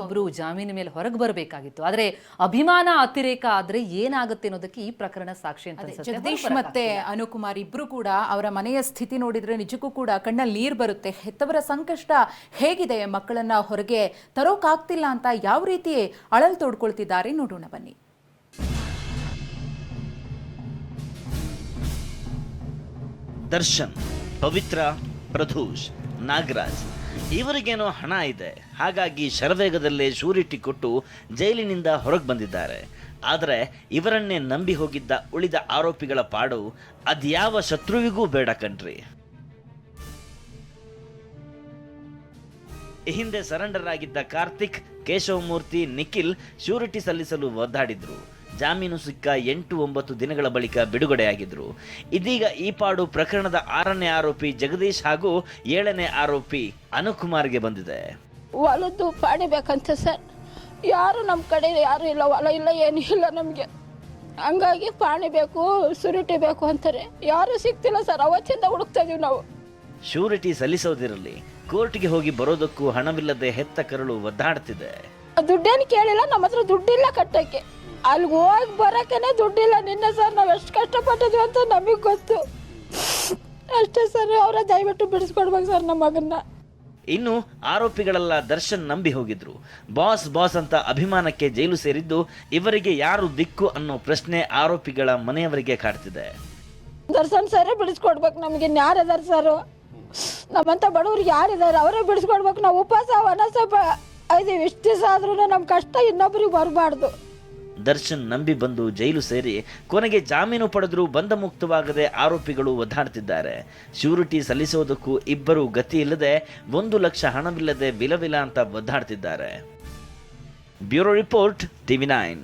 ಇಬ್ರು ಜಾಮೀನು ಮೇಲೆ ಹೊರಗೆ ಬರಬೇಕಾಗಿತ್ತು. ಆದರೆ ಅಭಿಮಾನ ಅತಿರೇಕ ಆದರೆ ಏನಾಗುತ್ತೆ ಅನ್ನೋದಕ್ಕೆ ಈ ಪ್ರಕರಣ ಸಾಕ್ಷಿ ಅಂತ ಅನ್ಸುತ್ತೆ. ಜಗದೀಶ್ ಮತ್ತೆ ಅನುಕುಮಾರ್ ಇಬ್ರು ಕೂಡ ಅವರ ಮನೆಯ ಸ್ಥಿತಿ ನೋಡಿದ್ರೆ ನಿಜಕ್ಕೂ ಕೂಡ ಕಣ್ಣಲ್ಲಿ ನೀರು ಬರುತ್ತೆ. ಹೆತ್ತವರ ಸಂಕಷ್ಟ ಹೇಗಿದೆ? ಮಕ್ಕಳನ್ನ ಹೊರಗೆ ತರೋಕಾಗ್ತಿಲ್ಲ ಅಂತ ಯಾವ ರೀತಿ ಅಳಲ್ ತೋಡ್ಕೊಳ್ತಿದ್ದಾರೆ ನೋಡೋಣ ಬನ್ನಿ. ದರ್ಶನ್ ಪವಿತ್ರ ಪ್ರಧೂಷ್ ನಾಗರಾಜ್. ಇವರಿಗೇನೋ ಹಣ ಇದೆ. ಹಾಗಾಗಿ ಶರವೇಗದಲ್ಲೇ ಶೂರಿಟಿ ಕೊಟ್ಟು ಜೈಲಿನಿಂದ ಹೊರಗೆ ಬಂದಿದ್ದಾರೆ. ಆದರೆ ಇವರನ್ನೇ ನಂಬಿ ಹೋಗಿದ್ದ ಉಳಿದ ಆರೋಪಿಗಳ ಪಾಡು ಅದ್ಯಾವ ಶತ್ರುವಿಗೂ ಬೇಡ ಕಣ್ರಿ. ಹಿಂದೆ ಸರೆಂಡರ್ ಆಗಿದ್ದ ಕಾರ್ತಿಕ್, ಕೇಶವಮೂರ್ತಿ, ನಿಖಿಲ್ ಶ್ಯೂರಿಟಿ ಸಲ್ಲಿಸಲು ಒದ್ದಾಡಿದ್ರು. ಜಾಮೀನು ಸಿಕ್ಕ ಎಂಟು ಒಂಬತ್ತು ದಿನಗಳ ಬಳಿಕ ಬಿಡುಗಡೆಯಾಗಿದ್ದರು ಇದೀಗ ಈ ಪಾಡು ಪ್ರಕರಣದ ಆರನೇ ಆರೋಪಿ ಜಗದೀಶ್ ಹಾಗೂ ಏಳನೇ ಆರೋಪಿ ಅನುಕುಮಾರ್ಗೆ ಬಂದಿದೆ. ಹೊಲದ್ದು ಪಾಡಿಬೇಕಂತ ಸರ್. ಯಾರು ನಮ್ಮ ಕಡೆ ಯಾರು ಇಲ್ಲ ಹೊಲ ಇಲ್ಲ ಏನೂ ಇಲ್ಲ ನಮಗೆ. ಹಂಗಾಗಿ ಪಾಣಿ ಬೇಕು ಸುರಿಟಿ ಬೇಕು ಅಂತಾರೆ. ಯಾರು ಸಿಗ್ತಿಲ್ಲ ಸರ್ ಅವತ್ತಿಂದ ಹುಡುಕ್ತಾ ಇದೀವಿ ನಾವು. ಶ್ಯೂರಿಟಿ ಸಲ್ಲಿಸೋದಿರಲಿ ಕೋರ್ಟ್ಗೆ ಹೋಗಿ ಬರೋದಕ್ಕೂ ಹಣವಿಲ್ಲದೆ ಹೆತ್ತ ಕರಳು ಒದ್ದಾಡ್ತಿದೆ. ದುಡ್ಡೇನು ಕೇಳಿಲ್ಲ ನಮ್ಮ ಹತ್ರ ದುಡ್ಡಿಲ್ಲ ಕಟ್ಟಕ್ಕೆ. ಅಲ್ಲಿಗೆ ಹೋಗಿ ಬರೋಕ್ಕೇನೆ ದುಡ್ಡಿಲ್ಲ. ನಿನ್ನೆ ಸರ್ ನಾವು ಎಷ್ಟು ಕಷ್ಟಪಟ್ಟಿದ್ವಿ ಅಂತ ನಮಗೆ ಗೊತ್ತು. ಅಷ್ಟೇ ಸರ್ ಅವರ ದಯವಿಟ್ಟು ಬಿಡಿಸ್ಕೊಡ್ಬೇಕು ಸರ್ ನಮ್ಮ ಮಗನ್ನ. ಇನ್ನು ಆರೋಪಿಗಳೆಲ್ಲ ದರ್ಶನ್ ನಂಬಿ ಹೋಗಿದ್ರು. ಬಾಸ್ ಬಾಸ್ ಅಂತ ಅಭಿಮಾನಕ್ಕೆ ಜೈಲು ಸೇರಿದ್ದು ಇವರಿಗೆ ಯಾರು ದಿಕ್ಕು ಅನ್ನೋ ಪ್ರಶ್ನೆ ಆರೋಪಿಗಳ ಮನೆಯವರಿಗೆ ಕಾಡ್ತಿದೆ. ದರ್ಶನ್ ಸರೇ ಬಿಡಿಸ್ಕೊಡ್ಬೇಕು ನಮಗೆ. ಯಾರದಾರ ಸರ್? ನಮ್ಮಂತ ಬಡವ್ರಿಗೆ ಯಾರಿದ್ದಾರೆ ಅವರೇ ಬಿಡಿಸ್ಕೊಡ್ಬೇಕು. ನಾವು ಉಪವಾಸ ವನಸ ಐದು ಇಷ್ಟು ದಿವಸ ಆದ್ರೂ ನಮ್ಮ ಕಷ್ಟ ಇನ್ನೊಬ್ರಿಗೆ ಬರಬಾರ್ದು. ದರ್ಶನ್ ನಂಬಿ ಬಂದು ಜೈಲು ಸೇರಿ ಕೊನೆಗೆ ಜಾಮೀನು ಪಡೆದರೂ ಬಂಧ ಮುಕ್ತವಾಗದೆ ಆರೋಪಿಗಳು ಒದ್ದಾಡ್ತಿದ್ದಾರೆ. ಶ್ಯೂರಿಟಿ ಸಲ್ಲಿಸೋದಕ್ಕೂ ಇಬ್ಬರು ಗತಿ ಇಲ್ಲದೆ ಒಂದು ಲಕ್ಷ ಹಣವಿಲ್ಲದೆ ವಿಲವಿಲ ಅಂತ ಒದ್ದಾಡ್ತಿದ್ದಾರೆ. Bureau report TV nine.